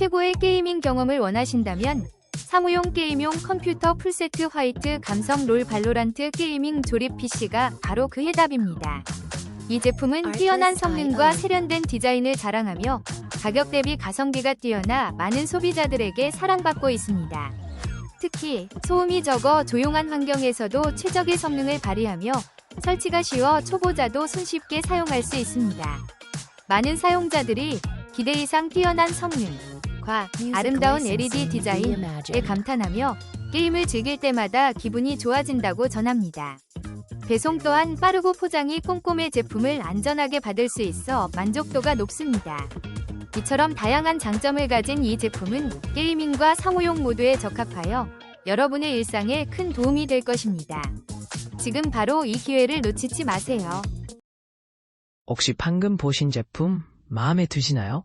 최고의 게이밍 경험을 원하신다면 사무용 게임용 컴퓨터 풀세트 화이트 감성 롤 발로란트 게이밍 조립 PC가 바로 그 해답입니다. 이 제품은 뛰어난 성능과 세련된 디자인을 자랑하며 가격 대비 가성비가 뛰어나 많은 소비자들에게 사랑받고 있습니다. 특히 소음이 적어 조용한 환경에서도 최적의 성능을 발휘하며 설치가 쉬워 초보자도 손쉽게 사용할 수 있습니다. 많은 사용자들이 기대 이상 뛰어난 성능 과 아름다운 LED 디자인에 감탄하며 게임을 즐길 때마다 기분이 좋아진다고 전합니다. 배송 또한 빠르고 포장이 꼼꼼해 제품을 안전하게 받을 수 있어 만족도가 높습니다. 이처럼 다양한 장점을 가진 이 제품은 게이밍과 상호용 모두에 적합하여 여러분의 일상에 큰 도움이 될 것입니다. 지금 바로 이 기회를 놓치지 마세요. 혹시 방금 보신 제품 마음에 드시나요?